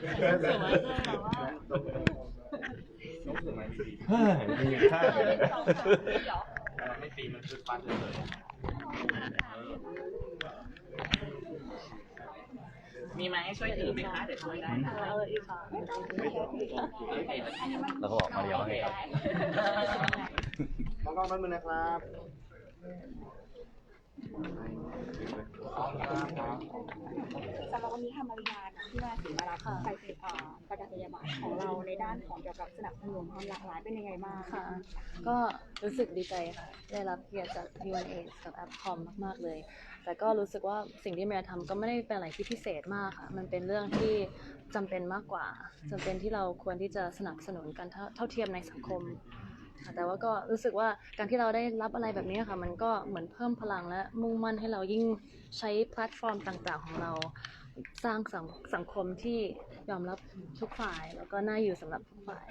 สูงมาเจอแบบว่าเฮ้ยมีค่าเลยไม่ตีมันคือฟันเลยมีไหมให้ช่วยถือไหมคะเดี๋ยวช่วยได้นะเอออีกค่ะแล้วก็บอกมาเดียวว่าไงครับมองกล้องนั้นมือนะครับ สำหรับวันนี้ค่ะมาริยาที่มาถึงมารับไปเป็นเอ่อประกาศนียบัตรของเราในด้านของเกี่ยวกับสนับสนุนความหลากหลายเป็นยังไงบ้างค่ะ ก็รู้สึกดีใจค่ะ ได้รับเกียรติจาก UNA กับแอปคอมมาก ๆ เลย แต่ก็รู้สึกว่าสิ่งที่เมียทำก็ไม่ได้เป็นอะไรที่พิเศษมากค่ะ มันเป็นเรื่องที่จำเป็นมากกว่าจำเป็นที่เราควรที่จะสนับสนุนกันเท่าเท่าเทียมในสังคม ค่ะแต่ว่าก็รู้สึกว่าการที่เราได้รับอะไรแบบนี้ค่ะ มันก็เหมือนเพิ่มพลังและมุ่งมั่นให้เรายิ่งใช้แพลตฟอร์มต่างๆ ของเรา สร้างสังสังคมที่ยอมรับทุกฝ่าย แล้วก็น่าอยู่สำหรับทุกฝ่าย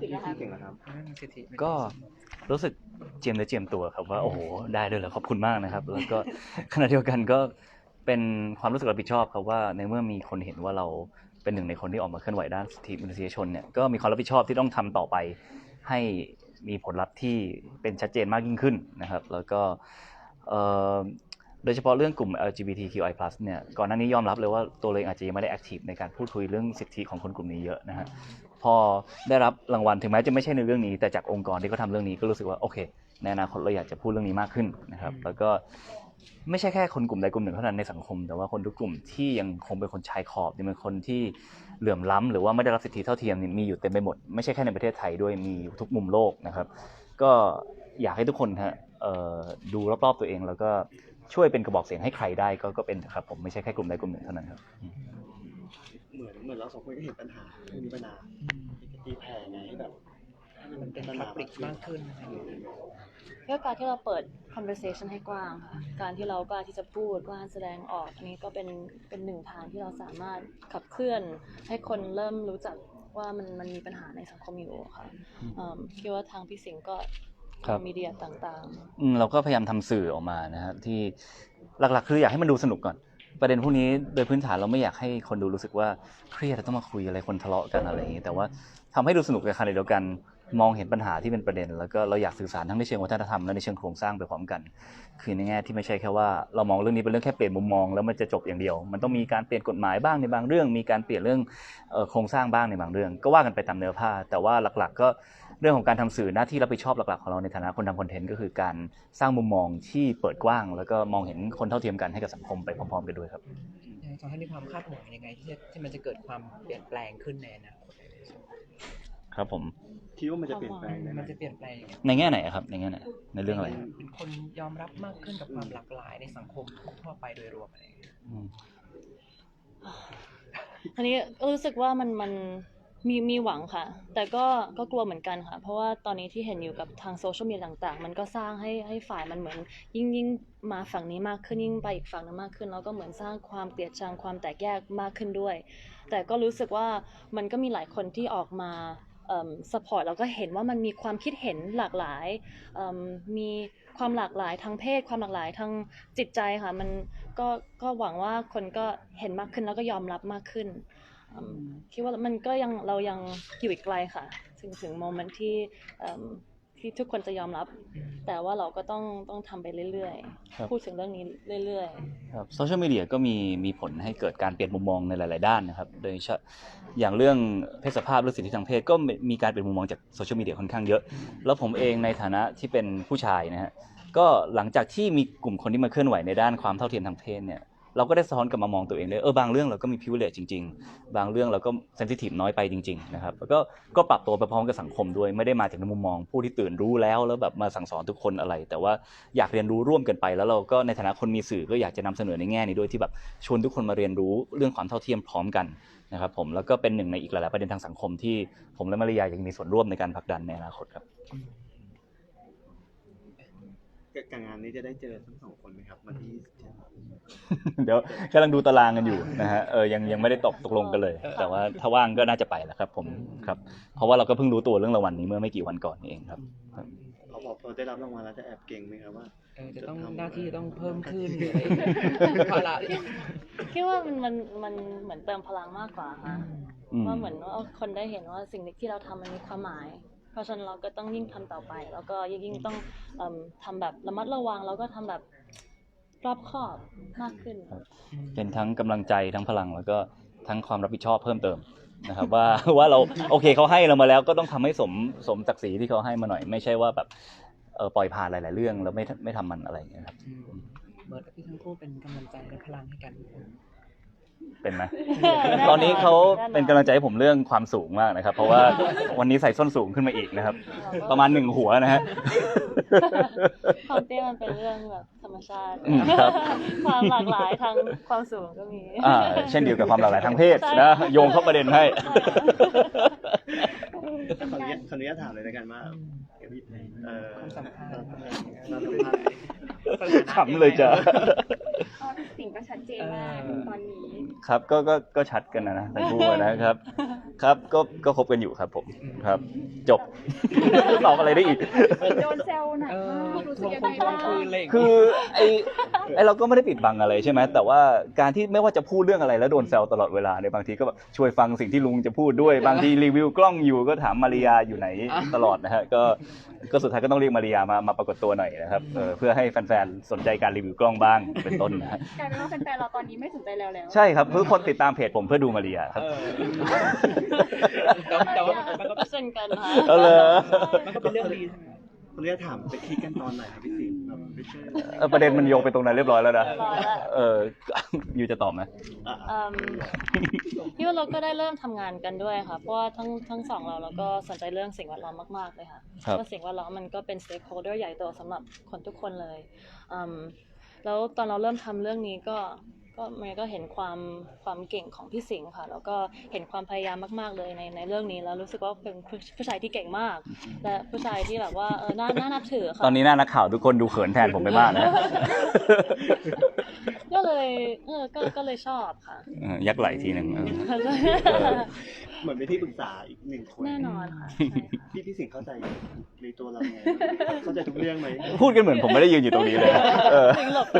พี่เก่งนะครับ ก็รู้สึกเจียมเนื้อเจียมตัวครับว่าโอ้โหได้ด้วยเหรอขอบคุณมากนะครับ แล้วก็ขณะเดียวกันก็ เป็นความรู้สึกรับผิดชอบครับว่าในเมื่อมีคนเห็นว่าเราเป็นหนึ่งในคนที่ออกมาเคลื่อนไหวด้านสิทธิมนุษยชนเนี่ยก็มีความรับผิดชอบที่ต้องทำต่อไปให้มีผลลัพธ์ที่เป็นชัดเจนมากยิ่งขึ้นนะครับ แล้วก็โดยเฉพาะเรื่องกลุ่ม LGBTQI+ เนี่ยก่อนหน้านี้ยอมรับเลยว่าตัวเองอาจจะยังไม่ได้แอคทีฟในการพูดคุยเรื่องสิทธิของคนกลุ่มนี้เยอะนะฮะพอได้รับรางวัลถึงแม้จะไม่ใช่ในเรื่องนี้ แต่จากองค์กรที่เขาทำเรื่องนี้ก็รู้สึกว่าโอเคในอนาคตเราอยากจะพูดเรื่องนี้มากขึ้นนะครับ แล้วก็ ไม่ใช่แค่คนกลุ่มใดกลุ่มหนึ่งเท่านั้นในสังคม แต่ว่าคนทุกกลุ่มที่ยังคงเป็นคนชายขอบยังเป็นคนที่เหลื่อมล้ำหรือว่าไม่ได้รับสิทธิเท่าเทียมนี่มีอยู่เต็มไปหมดไม่ใช่แค่ในประเทศไทยด้วยมีอยู่ทุกมุมโลกนะครับ ก็อยากให้ทุกคนฮะเอ่อดูรอบๆตัวเองแล้วก็ช่วยเป็นกระบอกเสียงให้ใครได้ก็ก็เป็นนะครับผมไม่ใช่แค่กลุ่มใดกลุ่มหนึ่งเท่านั้นครับเหมือนเหมือนเราสองคนก็เห็นปัญหาเรื่องนี้มานานจะตีแผ่ไงให้แบบให้ มันเป็นปัญหามากขึ้นก็การที่เราเปิด conversation ให้กว้างค่ะการที่เรากล้าที่จะพูดกล้าแสดงออกอันนี้ก็เป็นเป็นหนึ่งทางที่เราสามารถขับเคลื่อน ให้คนเริ่มรู้จักว่ามันมันมีปัญหาในสังคมอยู่ค่ะอืมคิดว่าทางพี่สิงห์ก็ครับมีเดียต่างอืมเราก็พยายามทำสื่อออกมานะฮะที่หลักๆ คืออยากให้มันดูสนุกก่อน ประเด็นพวกนี้โดยพื้นฐานเราไม่อยากให้คนดูรู้สึกว่าเครียดต้องมาคุยอะไรคนทะเลาะกันอะไรอย่างนี้แต่ว่าทำให้ดูสนุกในขณะเดียวกัน มองเห็นปัญหาที่เป็นประเด็น แล้วก็เราอยากสื่อสารทั้งในเชิงวัฒนธรรมและในเชิงโครงสร้างไปพร้อมกัน คือในแง่ที่ไม่ใช่แค่ว่าเรามองเรื่องนี้เป็นเรื่องแค่เปลี่ยนมุมมองแล้วมันจะจบอย่างเดียว มันต้องมีการเปลี่ยนกฎหมายบ้างในบางเรื่อง มีการเปลี่ยนเรื่องโครงสร้างบ้างในบางเรื่อง ก็ว่ากันไปตามเนื้อผ้า แต่ว่าหลักๆ ก็เรื่องของการทำสื่อหน้าที่รับผิดชอบหลักๆของเราในฐานะคนทำคอนเทนต์ก็คือการสร้างมุมมองที่เปิดกว้าง แล้วก็มองเห็นคนเท่าเทียมกันให้กับสังคมไปพร้อมๆ กันด้วยครับสองท่านมีความคาดหวังยังไงที่จะที่มันจะเกิดความเปลี่ยนแปลงขึ้นในอนาคต ครับผมคิดว่ามันจะเปลี่ยนแปลงได้ไหมมันจะเปลี่ยนแปลงยังไงในแง่ไหนอะครับ ในแง่ไหนในเรื่องอะไรเป็นคนยอมรับมากขึ้นกับความหลากหลายในสังคมทั่วไปโดยรวมอะไรอย่างเงี้ยอืมๆอันนี้ก็รู้สึกว่ามันมันมีมีหวังค่ะ แต่ก็ก็กลัวเหมือนกันค่ะ เพราะว่าตอนนี้ที่เห็นอยู่กับทางโซเชียลมีเดียต่างๆ มันก็สร้างให้ให้ฝ่ายมันเหมือน ยิ่งยิ่งมาฝั่งนี้มากขึ้นยิ่งไปอีกฝั่งนึงมากขึ้น แล้วก็เหมือนสร้างความเกลียดชังความแตกแยกมากขึ้นด้วย แต่ก็รู้สึกว่ามันก็มีหลายคนที่ออกมา เอ่อ support แล้วก็เห็นว่ามันมีความคิดเห็นหลากหลายเอิ่มมีความหลากหลายทางเพศ ความหลากหลายทางจิตใจค่ะ มันก็ก็หวังว่าคนก็เห็นมากขึ้นแล้วก็ยอมรับมากขึ้นอืมคิดว่ามันก็ยังเรายังอยู่อีกไกลค่ะ ถึงถึงโมเมนต์ที่เอิ่ม ที่ทุกคนจะยอมรับ แต่ว่าเราก็ต้องต้องทำไปเรื่อยครับ ๆ พูดถึงเรื่องนี้เรื่อยๆครับโซเชียลมีเดียก็มีมีผลให้เกิดการเปลี่ยนมุมมองในหลาย ๆ ด้านนะครับ โดยเฉพาะอย่างเรื่องเพศสภาพหรือสิทธิทางเพศก็มีการเปลี่ยนมุมมองจากโซเชียลมีเดียค่อนข้างเยอะ แล้วผมเองในฐานะที่เป็นผู้ชายนะฮะก็หลังจากที่มีกลุ่มคนที่มาเคลื่อนไหวในด้านความเท่าเทียมทางเพศเนี่ย เราก็ได้สะท้อนกลับมามองตัวเองเลยเออบางเรื่องเราก็มีพิเวเลตจริง ๆ บางเรื่องเราก็เซนซิทีฟน้อยไปจริงๆนะครับแล้วก็ก็ปรับตัวไปพร้อมกับสังคมด้วยไม่ได้มาจากมุมมองผู้ที่ตื่นรู้แล้วแล้วแบบมาสั่งสอนทุกคนอะไร แต่ว่าอยากเรียนรู้ร่วมกันไปแล้วเราก็ในฐานะคนมีสื่อก็อยากจะนำเสนอในแง่นี้ด้วยที่แบบชวนทุกคนมาเรียนรู้เรื่องความเท่าเทียมพร้อมกันนะครับผมแล้วก็เป็นหนึ่งในอีกหลายๆประเด็นทางสังคมที่ผมและมาริยายังมีส่วนร่วมในการผลักดันในอนาคตครับ กับงานนี้จะได้เจอทั้งสองคนไหมครับวันที่เดี๋ยวกำลังดูตารางกันอยู่นะฮะเออยังยังไม่ได้ตกตกลงกันเลย แต่ว่าถ้าว่างก็น่าจะไปแหละครับ ผมครับ เพราะว่าเราก็เพิ่งรู้ตัวเรื่องรางวัลนี้เมื่อไม่กี่วันก่อนนี่เองครับครับเขาบอกพอได้รับรางวัลแล้วจะแอบเก่งไหมครับว่าเออจะต้องหน้าที่จะต้องเพิ่มขึ้นหรืออะไรอย่างเงี้ยภาระคิดว่ามันมันมันเหมือนเติมพลังมากกว่าค่ะอืมว่าเหมือนว่าคนได้เห็นว่าสิ่งที่เราทำมันมีความหมายเพ ราะฉะนั้นเราก็ต้องยิ่งทำต่อไป แล้วก็ยิ่งยิ่งต้องเอิ่มทำแบบระมัดระวัง แล้วก็ทำแบบรอบคอบมากขึ้น เป็นทั้งกำลังใจทั้งพลังแล้วก็ทั้งความรับผิดชอบเพิ่มเติมนะครับว่าว่าเราโอเคเขาให้เรามาแล้วก็ต้องทำให้สมสมศักดิ์ศรีที่เขาให้มาหน่อย ไม่ใช่ว่าแบบเออปล่อยผ่านหลาย ๆ เรื่องแล้วไม่ไม่ทำมันอะไรอย่างเงี้ยครับอืมเบิร์ดกับพี่ทั้งคู่เป็นกำลังใจและพลังให้กัน เป็นไหมแน่นอนตอนนี้เขาแน่นอนเป็นกำลังใจให้ผมเรื่องความสูงมากนะครับ เพราะว่าวันนี้ใส่ส้นสูงขึ้นมาอีกนะครับ ประมาณหนึ่งหัวนะฮะความเตี้ยมันเป็นเรื่องแบบธรรมชาติ อืมครับ ความหลากหลายทางความสูงก็มี อ่าเช่นเดียวกับความหลากหลายทางเพศใช่นะโยงเข้าประเด็นให้ ขออนุญาตขออนุญาตถามเลยแล้วกันว่าเออความสัมพันธ์เราสัมพันธ์ ขำเลยจ้ะ ก็สิ่งก็ชัดเจนมากตอนนี้ ครับก็ก็ก็ชัดกันนะนะทั้งคู่นะครับ ครับก็ก็คบกันอยู่ครับผมครับ จบ ตอบอะไรได้อีก โดนแซวหนักเออมากรู้ทสึกวงยังคไงงทวงบ้างคืนอะไรอย่างคืเงี้อยไอไอเราก็ไม่ได้ปิดบังอะไรใช่ไหมแต่ว่าการที่ไม่ว่าจะพูดเรื่องอะไรแล้วโดนแซวตลอดเวลาเนี่ยบางทีก็แบบช่วยฟังสิ่งที่ลุงจะพูดด้วย บางทีรีวิวกล้องอยู่ก็ถามมาริยาอยู่ไหนตลอดนะฮะก็ก็สุดท้ายก็ต้องเรียกมาริยามามาปรากฏตัวหน่อยนะครับเออเพื่อให้แฟนๆสนใจการรีวิวกล้องบ้างเป็นต้นนะฮะกลายเป็นว่าแฟนๆเราตอนนี้ไม่สนใจแล้วแล้ว ใช่ครับคือคนติดตามเพจผมเพื่อดูมาริยาครับ เออแต่แต่ว่ามันก็เช่นกันค่ะเออเหรอ มันก็เป็นเรื่องดีใช่ไหมขออนุญาตถามไปคลิกกันตอนไหนครับพี่สิงห์แบบไม่ใช่เออประเด็นมันโยงไปตรงนั้นเรียบร้อยแล้วนะเรียบร้อยแล้วเออยูจะตอบไหมอะอืมพี่ว่าเราก็ได้เริ่มทำงานกันด้วยค่ะ เพราะว่าทั้งทั้งสองเราเราก็สนใจเรื่องสิ่งแวดล้อมมากๆเลยค่ะครับว่าสิ่งแวดล้อมมันก็เป็น stakeholder ใหญ่โตสำหรับคนทุกคนเลยอืมแล้วตอนเราเริ่มทำเรื่องนี้ก็ ก็มันก็เห็นความความเก่งของพี่สิงห์ค่ะ แล้วก็เห็นความพยายามมาก ๆเลยในในเรื่องนี้แล้วรู้สึกว่าเป็นผู้ผู้ชายที่เก่งมาก และผู้ชายที่แบบว่าเออน่าน่านับถือค่ะ ตอนนี้หน้านักข่าวทุกคนดูเขินแทนผมไปมากนะ ก็เลยเออก็ก็เลยชอบค่ะเออยักไหลทีหนึ่งเออเหมือนเป็นที่ปรึกษาอีกหนึ่งคนแน่นอนค่ะใช่ค่ะ พี่พี่สิงห์เข้าใจในตัวเราไงเข้าใจทุกเรื่องไหมพูดกันเหมือนผมไม่ได้ยืนอยู่ตรงนี้เลยนะเออ ถึงหลบไป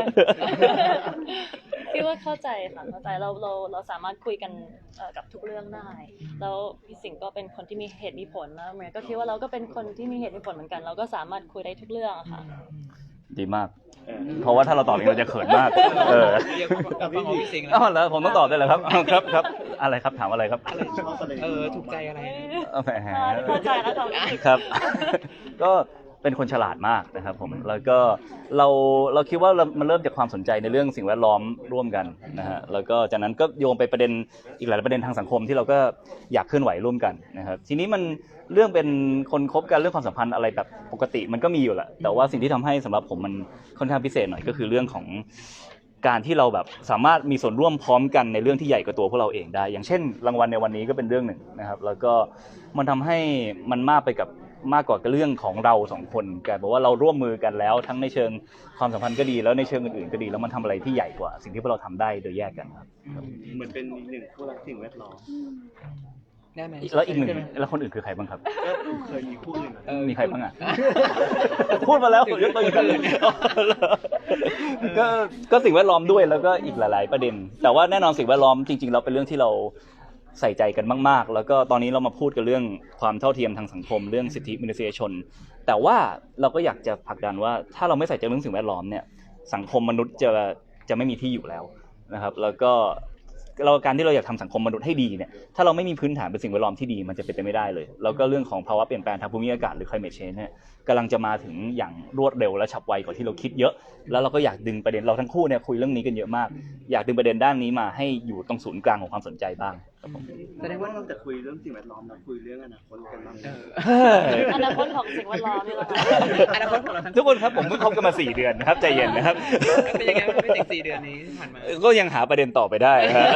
พี่ว่าเข้าใจค่ะเข้าใจเราเราเราสามารถคุยกันเอ่อกับทุกเรื่องได้ แล้วพี่สิงห์ก็เป็นคนที่มีเหตุมีผลนะเมย์ก็คิดว่าเราก็เป็นคนที่มีเหตุมีผลเหมือนกัน เราก็สามารถคุยได้ทุกเรื่องอะค่ะ ดีมาก เออเพราะว่าถ้าเราตอบเองเราจะเขินมาก เออเรียกว่าฟังของพี่สิงห์แล้อ้าววแล้วผมต้องตอบได้วยเหรอครับอ้าวครับครับ อะไรครับถามอะไรครับ อะไรชอบอะไร เออถูกใจอะไรเอาแหมเข้าใจแล้วความรู้สึกครับ ก็ เป็นคนฉลาดมากนะครับผมแล้วก็เราเราคิดว่าเรามันเริ่มจากความสนใจในเรื่องสิ่งแวดล้อมร่วมกันนะฮะแล้วก็จากนั้นก็โยงไปประเด็นอีกหลายประเด็นทางสังคมที่เราก็อยากเคลื่อนไหวร่วมกันนะครับทีนี้มันเรื่องเป็นคนคบกันเรื่องความสัมพันธ์อะไรแบบปกติมันก็มีอยู่แหละแต่ว่าสิ่งที่ทำให้สำหรับผมมันค่อนข้างพิเศษหน่อยก็คือเรื่องของการที่เราแบบสามารถมีส่วนร่วมพร้อมกันในเรื่องที่ใหญ่กว่าตัวพวกเราเองได้ อย่างเช่น รางวัลในวันนี้ก็เป็นเรื่องหนึ่งนะครับ แล้วก็มันทำให้มันมากไปกับ มากกว่าเรื่องของเราสองคนกลายเป็นว่าเราร่วมมือกันแล้ว ทั้งในเชิงความสัมพันธ์ก็ดีแล้วในเชิงอื่นๆก็ดี แล้วมันทำอะไรที่ใหญ่กว่า สิ่งที่พวกเราทำได้โดยแยกกันครับเหมือนเป็นอีกหนึ่งคู่รักสิ่งแวดล้อมได้ไหมแล้วอีกหนึ่งแล้วคนอื่นคือใครบ้างครับก็เคยมีคู่อื่นเออมีใครบ้างอะพูดมาแล้วผมยกตัวอย่างก็ก็สิ่งแวดล้อมด้วยแล้วก็อีกหลาย ๆ ประเด็น แต่ว่าแน่นอนสิ่งแวดล้อมจริง ๆ เราเป็นเรื่องที่เรา ใส่ใจกันมาก ๆ แล้วก็ตอนนี้เรามาพูดกันเรื่องความเท่าเทียมทางสังคม เรื่องสิทธิมนุษยชน แต่ว่าเราก็อยากจะผลักดันว่า ถ้าเราไม่ใส่ใจเรื่องสิ่งแวดล้อมเนี่ยสังคมมนุษย์จะจะไม่มีที่อยู่แล้วนะครับ แล้วก็เราการที่เราอยากทำสังคมมนุษย์ให้ดีเนี่ยถ้าเราไม่มีพื้นฐานเป็นสิ่งแวดล้อมที่ดีมันจะเป็นไปไม่ได้เลย แล้วก็เรื่องของภาวะเปลี่ยนแปลงทางภูมิอากาศหรือ climate change เนี่ย กำลังจะมาถึงอย่างรวดเร็วและฉับไวกว่าที่เราคิดเยอะ แล้วเราก็อยากดึงประเด็นเราทั้งคู่เนี่ยคุยเรื่องนี้กันเยอะมาก อยากดึงประเด็นด้านนี้มาให้อยู่ตรงศูนย์กลางของความสนใจบ้างครับผมแสดงว่าเราจะคุยเรื่องสิ่งแวดล้อมเราคุยเรื่องอนาคตกันบ้างเอออนาคตของสิ่งแวดล้อมนี่แหละค่ะอนาคตของเราทั้งทุกคนครับผมเพิ่งคบกันมาสี่เดือนนะครับใจเย็นนะครับเป็นยังไงบ้างพี่สิงห์สี่เดือนนี้ที่ผ่านมาก็ยังหาประเด็นต่อไปได้นะฮะ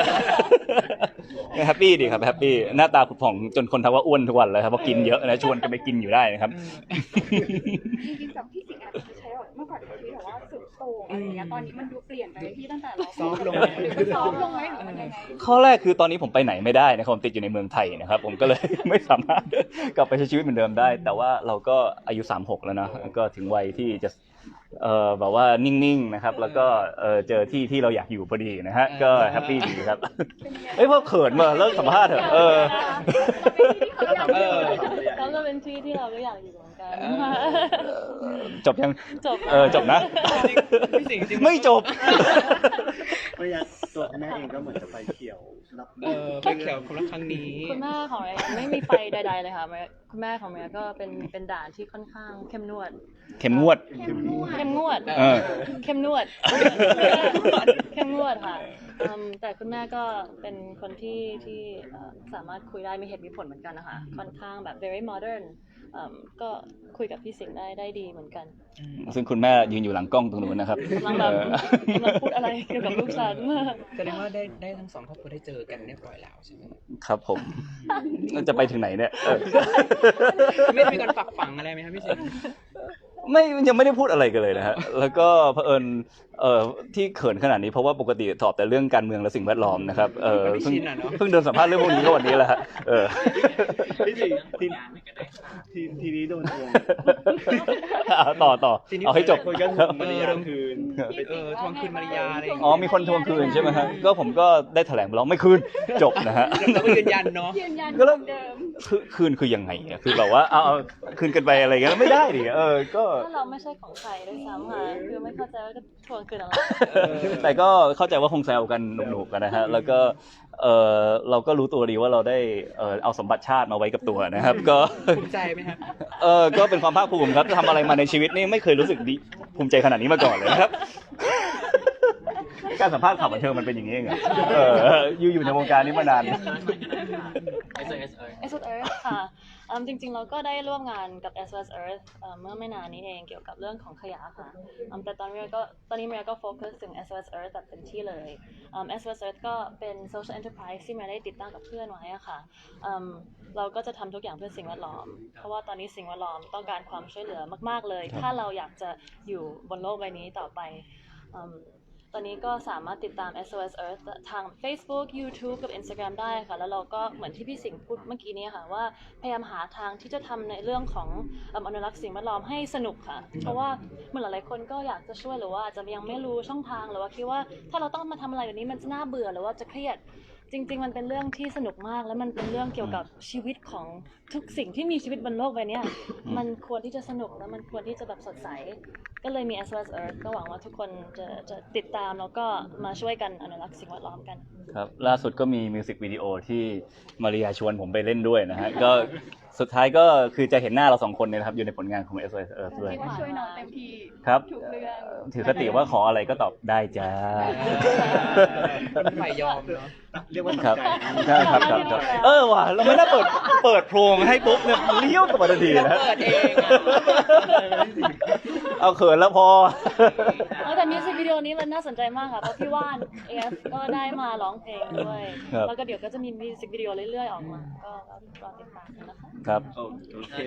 แฮปปี้ดีครับแฮปปี้หน้าตาผุดผ่องจนคนทักว่าอ้วนทุกวันเลยครับเพราะกินเยอะนะชวนกันไปกินอยู่ได้นะครับจริงๆจากพี่สิงห์อาจจะใช้แบบเมื่อก่อนที่แบบว่าสุดโต่งอะไรอย่างเงี้ยตอนนี้มันดูเปลี่ยนไปพี่ตั้งแต่เราซอฟต์ลงไหม หรือมันซอฟต์ลงไหมหรือมันยังไงข้อแรกคือตอนนี้ผมไปไหนไม่ได้นะครับผมติดอยู่ในเมืองไทยนะครับผมก็เลย ไม่สามารถกลับไปใช้ชีวิตเหมือนเดิมได้ แต่ว่าเราก็อายุ 36 แล้วนะก็ถึงวัยที่จะ เออแบบว่านิ่งๆนะครับ แล้วก็เออเจอที่ที่เราอยากอยู่พอดีนะฮะก็แฮปปี้ดีครับเอ้ยพอเขินมาเลิกสัมภาษณ์เถอะเออเออแล้วก็เป็นที่ที่เราก็อยากอยู่เหมือนกันจบยังจบเออจบนะพี่สิงห์จริงๆไม่จบเพราะอย่างตัวคุณแม่เองก็เหมือนจะไปเที่ยว รับเออไปเขียวคนละครั้งนี้ คุณแม่ของเรียไม่มีไฟใดๆเลยค่ะเมียคุณแม่ของเมียก็เป็นเป็นด่านที่ค่อนข้างเข้มนวด เข็มงวดเข้มงวดเออ เข้มนวดเข้มงวดค่ะอืมแต่คุณแม่ก็เป็นคนที่ที่เอ่อสามารถคุยได้มีเหตุมีผลเหมือนกันนะคะค่อนข้างแบบ very modern อืมก็คุยกับพี่สิงห์ได้ได้ดีเหมือนกัน ซึ่งคุณแม่ยืนอยู่หลังกล้องตรงนู้นนะครับกำลังแบบกำลังพูดอะไรเกี่ยวกับลูกฉัน แสดงว่าได้ได้ทั้งสองครอบครัวได้เจอกันเรียบร้อยแล้วใช่ไหมครับผมจะไปถึงไหนเนี่ยเออไม่ได้มีการฝักฝังอะไรไหมครับพี่สิงห์ไม่ยังไม่ได้พูดอะไรกันเลยนะฮะแล้วก็เผอิญเอ่อที่เขินขนาดนี้เพราะว่าปกติตอบแต่เรื่องการเมืองและสิ่งแวดล้อมนะครับเออไม่เพิ่งชินอะเนาะเพิ่งเดินสัมภาษณ์เรื่องพวกนี้ก็วันนี้แหละฮะเออพี่สิทีงานไหนก็ได้ค่ะทีทีนี้โดนทวงเอาต่อต่อทีนี้เอาให้จบคนก็ทวงมารยาคืนเออทวงคืนมาริยาอะไรอย่างอ๋อเงี้ยมีคนทวงคืนใช่ไหมฮะก็ผมก็ได้แถลงไปแล้วไม่คืนจบนะฮะเราก็ยืนยันเนาะยืนยันก็แล้วเหมือนเดิมคือคืนคือยังไงอะคือแบบว่าเอาเอาคืนกันไปอะไรเงี้ยไม่ได้ดิเออก็ถ้าเราไม่ใช่ของใครด้วยซ้ำค่ะคือไม่เข้าใจว่าจะทวงคืนอะไรเออแต่ก็เข้าใจว่าคงแซวกันหนุกๆกันนะฮะแล้วก็เออเราก็รู้ตัวดีว่าเราได้เออเอาสมบัติชาติมาไว้กับตัวนะครับ ก็ภูมิใจไหมครับเออก็เป็นความภาคภูมิครับทำอะไรมาในชีวิตนี่ไม่เคยรู้สึกดีภูมิใจขนาดนี้มาก่อนเลยนะครับ การสัมภาษณ์ข่าวบันเทิงมันเป็นอย่างนี้เองอะเอออยู่อยู่ในวงการนี้มานานเอสเอสเอ s อ s Earth ค่ะอืมจริงๆ เราก็ได้ร่วมงานกับ s อ s Earth เอ่อเมื่อไม่นานนี้เองเกี่ยวกับเรื่องของขยะค่ะอืมแต่ตอนนี้ก็ตอนนี้เมียก็โฟกัสถึง s อ s Earth แบบเต็มที่เลยอืม s อ s Earth ก็เป็น social enterprise ที่เมียได้ติดตั้งกับเพื่อนไว้อะค่ะอืมเราก็จะทำทุกอย่างเพื่อสิ่งแวดล้อม เพราะว่าตอนนี้สิ่งแวดล้อมต้องการความช่วยเหลือมาก ๆเลย ถ้าเราอยากจะอยู่บนโลกใบนี้ต่อไปอืม ตอนนี้ก็สามารถติดตาม SOS Earth ทาง Facebook YouTube กับ Instagram ได้ค่ะ แล้วเราก็เหมือนที่พี่สิงห์พูดเมื่อกี้นี้ค่ะ ว่าพยายามหาทางที่จะทำในเรื่องของเอิ่มอนุรักษ์สิ่งแวดล้อมให้สนุกค่ะ เพราะว่าเหมือนหลายๆคนก็อยากจะช่วยหรือว่าอาจจะยังไม่รู้ช่องทางหรือว่าคิดว่าถ้าเราต้องมาทำอะไรแบบนี้มันจะน่าเบื่อหรือว่าจะเครียด จริง ๆ มันเป็นเรื่องที่สนุกมากแล้วมันเป็นเรื่องเกี่ยวกับชีวิตของทุกสิ่งที่มีชีวิตบนโลกใบเนี้ยมันควรที่จะสนุกแล้วมันควรที่จะแบบสดใส ก็เลยมี SOS Earth ก็หวังว่าทุกคนจะจะติดตามแล้วก็มาช่วยกันอนุรักษ์สิ่งแวดล้อมกัน ครับ ล่าสุดก็มีมิวสิกวิดีโอที่มาริยาชวนผมไปเล่นด้วยนะฮะ ก็สุดท้ายก็คือจะเห็นหน้าเราสองคนเนี่ยนะครับอยู่ในผลงานของ SOS Earth ด้วยเรียกว่าช่วยน้องเต็มที่ครับ ทุกเรื่อง ถือคติว่าขออะไรก็ตอบได้จ้าเป็นฝ่ายยอมเนาะ เรียกว่าครับทำใจใช่ครับครับครับเออว่ะเราไม่น่าเปิดเปิดโพรงให้ปุ๊บเนี่ยเลี้ยวกลับมาทันทีนะเปิดเองอะ เอาเขินแล้วพอ เออแต่มิวสิกวิ ดีโอนี้มันน่าสนใจมากค่ะเพราะพี่ว่าน AF ก็ได้มาร้องเพลงด้วย ครับ แล้วก็เดี๋ยวก็จะมีมิวสิกวิดีโอเรื่อยๆออกมา ก็รอติดตามกันนะคะ ครับ โอเค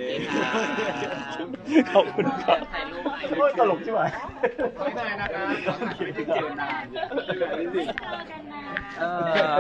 ขอบคุณครับ ถ่ายรูปหน่อยโอ้ยตลกใช่ไหมไม่ได้นะครับไม่ได้เจอนาน เจอกันนะ เออ